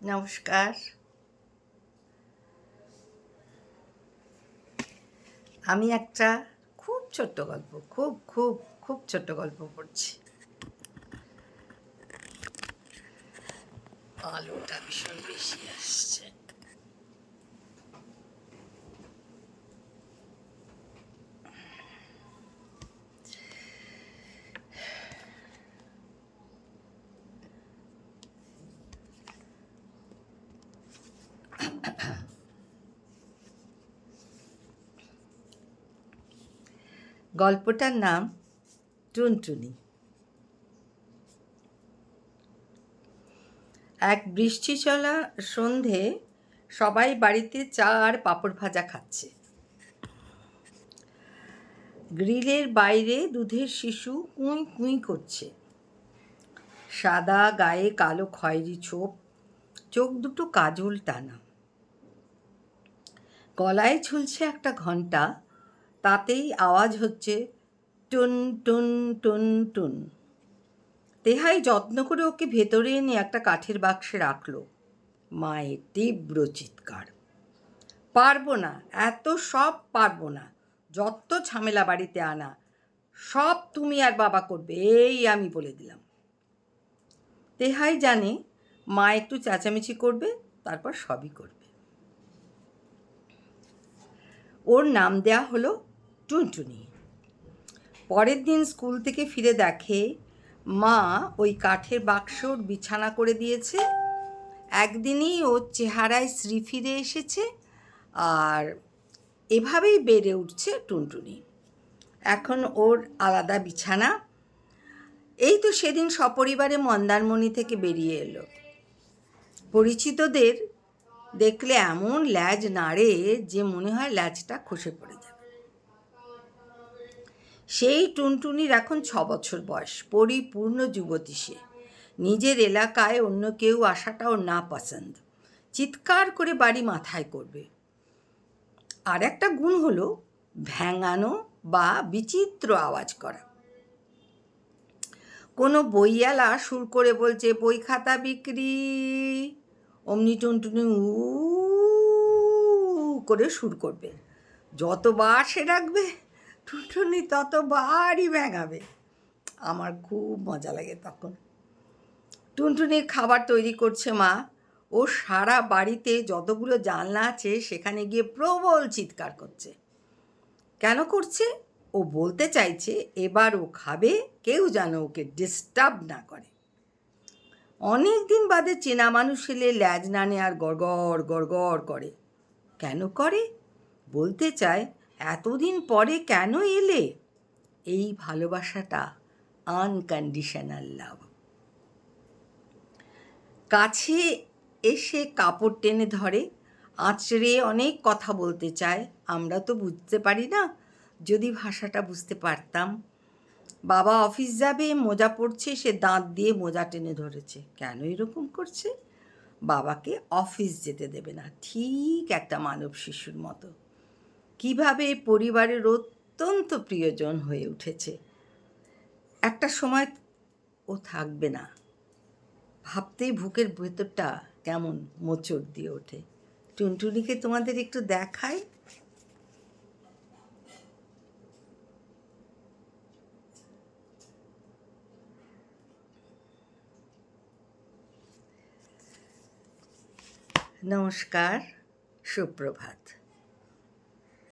নমস্কার আমি একটা খুব ছোট্ট গল্প, খুব খুব খুব ছোট্ট গল্প পড়ছি। আলোটা ভীষণ বেশি আসছে। গল্পটার নাম টুনটুনি। এক বৃষ্টি চলা সন্ধে সবাই বাড়িতে চা আর পাঁপড় ভাজা খাচ্ছে। গ্রিলের বাইরে দুধের শিশু কুঁই কুঁই করছে। সাদা গায়ে কালো খয়েরি ছোপ, চোখ দুটো কাজল টানা। গলায় ঝুলছে একটা ঘণ্টা, তাতেই আওয়াজ হচ্ছে টুন টুন টুন টুন। তেহাই যত্ন করে ওকে ভেতরে এনে একটা কাঠের বাক্সে রাখল। মায়ের তীব্র চিৎকার। পারব না, এত সব পারব না, যত ঝামেলা বাড়িতে আনা, সব তুমি আর বাবা করবে, এই আমি বলে দিলাম। তেহাই জানে মা একটু চেঁচামেচি করবে, তারপর সবই করবে। ওর নাম দেয়া হলো টুনটুনি। পরের দিন স্কুল থেকে ফিরে দেখে মা ওই কাঠের বাক্সর বিছানা করে দিয়েছে। একদিনই ওর চেহারায় শ্রী ফিরে এসেছে আর এভাবেই বেড়ে উঠছে টুনটুনি। এখন ওর আলাদা বিছানা। এই তো সেদিন সপরিবারে মন্দারমণি থেকে বেরিয়ে এলো। পরিচিতদের দেখলে এমন ল্যাজ নাড়ে যে মনে হয় ল্যাজটা খসে পড়ে যাবে। সেই টুনটুনির এখন ছ বছর বয়স, পরিপূর্ণ যুবতী সে। নিজের এলাকায় অন্য কেউ আসাটাও না পছন্দ। চিৎকার করে বাড়ি মাথায় করবে। আর একটা গুণ হলো ভ্যাঙানো বা বিচিত্র আওয়াজ করা। কোনো বইয়ালা সুর করে বলছে, বই খাতা বিক্রি। অমনি টুনটুনি উ করে সুর করবে। যতবার সে ডাকবে, টুনটুনি ততবারই ব্যাঙাবে আমার খুব মজা লাগে তখন। টুনটুনির খাবার তৈরি করছে মা। ও সারা বাড়িতে যতগুলো জানলা আছে, সেখানে গিয়ে প্রবল চিৎকার করছে। কেন করছে? ও বলতে চাইছে, এবার ও খাবে, কেউ যেন ওকে ডিস্টার্ব না করে। অনেক দিন বাদে চেনা মানুষ এলে ল্যাজ নানে আর গড়গড় গড়গড় করে। কেন করে? বলতে চায়, এতদিন পরে কেন এলে? এই ভালোবাসাটা আনকন্ডিশনাল লাভ কাছে এসে কাপড় টেনে ধরে, আঁচড়ে অনেক কথা বলতে চায়। আমরা তো বুঝতে পারি না, যদি ভাষাটা বুঝতে পারতাম। বাবা অফিস যাবে, মোজা পড়ছে সে দাঁত দিয়ে মোজা টেনে ধরেছে। কেন এরকম করছে? বাবাকে অফিস যেতে দেবে না, ঠিক একটা মানব শিশুর মতো। কীভাবে পরিবারের অত্যন্ত প্রিয়জন হয়ে উঠেছে? একটা সময় ও থাকবে না। ভাবতেই বুকের ভেতরটা কেমন মোচড় দিয়ে ওঠে। টুনটুনিকে তোমাদের একটু দেখাই। নমস্কার সুপ্রভাত।